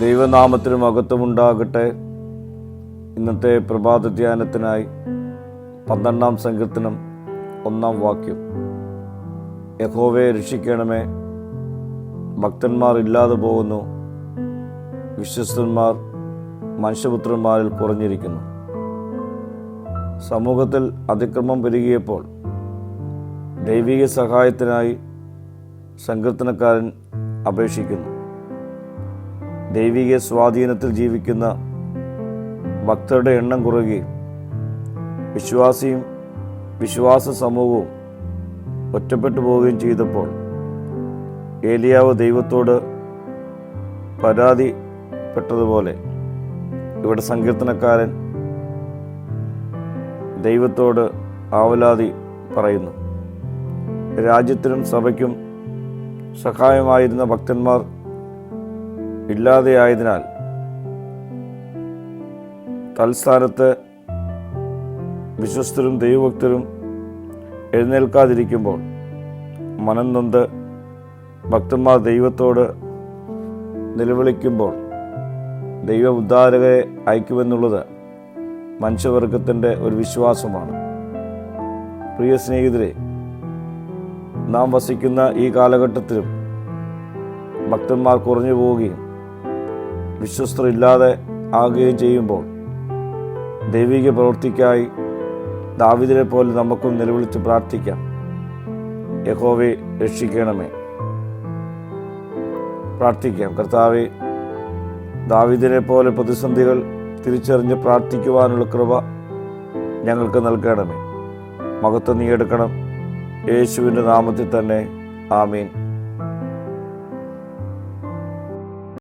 ദൈവനാമത്തിന് മഹത്വമുണ്ടാകട്ടെ ഇന്നത്തെ പ്രഭാത ധ്യാനത്തിനായി പന്ത്രണ്ടാം സങ്കീർത്തനം ഒന്നാം വാക്യം. യഹോവയെ രക്ഷിക്കണമേ. ഭക്തന്മാർ ഇല്ലാതെ പോകുന്നു. വിശ്വസ്തന്മാർ മനുഷ്യപുത്രന്മാരിൽ കുറഞ്ഞിരിക്കുന്നു. സമൂഹത്തിൽ അതിക്രമം പെരുകിയപ്പോൾ ദൈവിക സഹായത്തിനായി സങ്കീർത്തനക്കാരൻ അപേക്ഷിക്കുന്നു. ദൈവിക സ്വാധീനത്തിൽ ജീവിക്കുന്ന ഭക്തരുടെ എണ്ണം കുറയുകയും വിശ്വാസിയും വിശ്വാസ സമൂഹവും ഒറ്റപ്പെട്ടു പോവുകയും ചെയ്തപ്പോൾ ഏലിയാവ് ദൈവത്തോട് പരാതിപ്പെട്ടതുപോലെ ഇവിടെ സങ്കീർത്തനക്കാരൻ ദൈവത്തോട് ആവലാതി പറയുന്നു. രാജ്യത്തിനും സഭയ്ക്കും സഹായമായിരുന്ന ഭക്തന്മാർ ഇല്ലാതെയായതിനാൽ തൽസ്ഥാനത്ത് വിശ്വസ്തരും ദൈവഭക്തരും എഴുന്നേൽക്കാതിരിക്കുമ്പോൾ മനം നൊന്ത് ഭക്തന്മാർ ദൈവത്തോട് നിലവിളിക്കുമ്പോൾ ദൈവ ഉദ്ധാരകരെ അയക്കുമെന്നുള്ളത് മനുഷ്യവർഗത്തിന്റെ ഒരു വിശ്വാസമാണ്. പ്രിയ സ്നേഹിതരെ നാം വസിക്കുന്ന ഈ കാലഘട്ടത്തിലും ഭക്തന്മാർ കുറഞ്ഞു പോവുകയും വിശ്വസ്തർ ഇല്ലാതെ ആകുകയും ചെയ്യുമ്പോൾ ദൈവിക പ്രവൃത്തിക്കായി ദാവിദിനെ പോലെ നമുക്കും നിലവിളിച്ച് പ്രാർത്ഥിക്കാം. യഹോവെ രക്ഷിക്കണമേ. പ്രാർത്ഥിക്കാം. കർത്താവെ ദാവിദിനെ പോലെ പ്രതിസന്ധികൾ തിരിച്ചറിഞ്ഞ് പ്രാർത്ഥിക്കുവാനുള്ള കൃപ ഞങ്ങൾക്ക് നൽകണമേ. മകത്വം നീ എടുക്കണം. യേശുവിന്റെ നാമത്തിൽ തന്നെ. ആമീൻ.